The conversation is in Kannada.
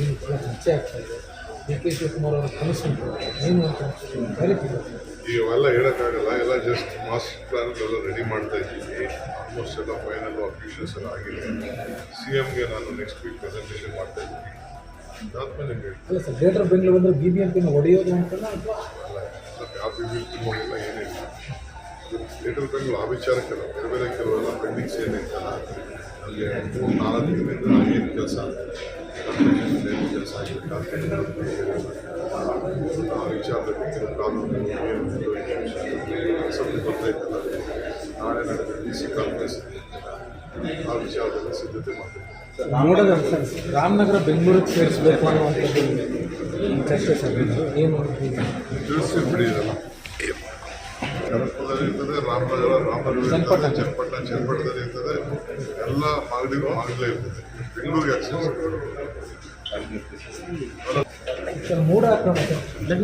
ಏನು ಭಾಳ ಚರ್ಚೆ ಆಗ್ತಾ ಇದೆ ಡಿ ಕೆ ಶಿವಕುಮಾರ್ ಅವರ ಕನಸು ಉಂಟು. ಏನು ಅಂತ ಕರಿತೀವಿ ಇವೆಲ್ಲ ಹೇಳೋಕ್ಕಾಗಲ್ಲ ಎಲ್ಲ ಜಸ್ಟ್ ಮಾಸ್ಟರ್ ಪ್ಲಾನ್ ಎಲ್ಲ ರೆಡಿ ಮಾಡ್ತಾ ಇದ್ದೀವಿ. ಆಲ್ಮೋಸ್ಟ್ ಎಲ್ಲ ಫೈನಲ್ ಅಫಿಷಿಯಲ್ಸ್ ಎಲ್ಲ ಆಗಿದೆ. ಸಿ ಎಮ್ಗೆ ನಾನು ನೆಕ್ಸ್ಟ್ ವೀಕ್ ಪ್ರೆಸೆಂಟೇಷನ್ ಮಾಡ್ತಾ ಇದ್ದೀನಿ. ಅದಾದಮೇಲೆ ಅಲ್ಲ ಸರ್ ಗ್ರೇಟರ್ ಬೆಂಗಳೂರು ಅಂದರೆ ಬಿ ಬಿ ಎಂ ಪಿನ ಹೊಡೆಯೋದು ಅಂತಲ್ಲ ಅಥವಾ? ಯಾವ ಬಿ ನೋಡಿಲ್ಲ ಏನಿಲ್ಲ. ಗ್ರೇಟರ್ ಬೆಂಗಳೂರು ಆ ವಿಚಾರಕ್ಕೆಲ್ಲ ಬೇರೆ ಬೇರೆ ಕೆಲವೆಲ್ಲ ಪೆಂಡಿಂಗ್ಸ್ ಏನಿರ್ತಲ್ಲ ಅಲ್ಲಿ ಮೂರು ನಾಲ್ಕು ದಿನದಿಂದ ಏನು ಕೆಲಸ ಆಗಿದೆ ಆ ವಿಚಾರದಲ್ಲಿ ನಾಳೆ ನಡೆದ ಡಿ ಸಿ ಕಾನ್ಫರೆನ್ಸ್ ಆ ವಿಚಾರದಲ್ಲಿ ಸಿದ್ಧತೆ ಮಾಡ್ತೀವಿ ನೋಡೋದು ಸರ್ ರಾಮನಗರ ಬೆಂಗಳೂರಿಗೆ ಸೇರಿಸಬೇಕು ಅನ್ನುವಂಥದ್ದು ಚರ್ಚೆ ಸರ್ ಏನು ತಿಳಿಸಿ ಬಿಡಿ ಇದೆಲ್ಲ ಇರ್ತದೆ ರಾಮನಗರ ರಾಮನಗರ ಚನ್ನಪಟ್ಟಣ. ಚನ್ನಪಟ್ಟಣ ಚನ್ನಪಟ್ಟಣದಲ್ಲಿ ಇರ್ತದೆ. ಎಲ್ಲ ಮಾಗಡಿಗೂ ಮಾಗಲೇ ಇರ್ತದೆ. ಬೆಂಗಳೂರಿಗೆ ಆಕ್ಸೆಸ್ ಸರ್ ಮೂಡ ಆಕ್ರಮಣ ಸರ್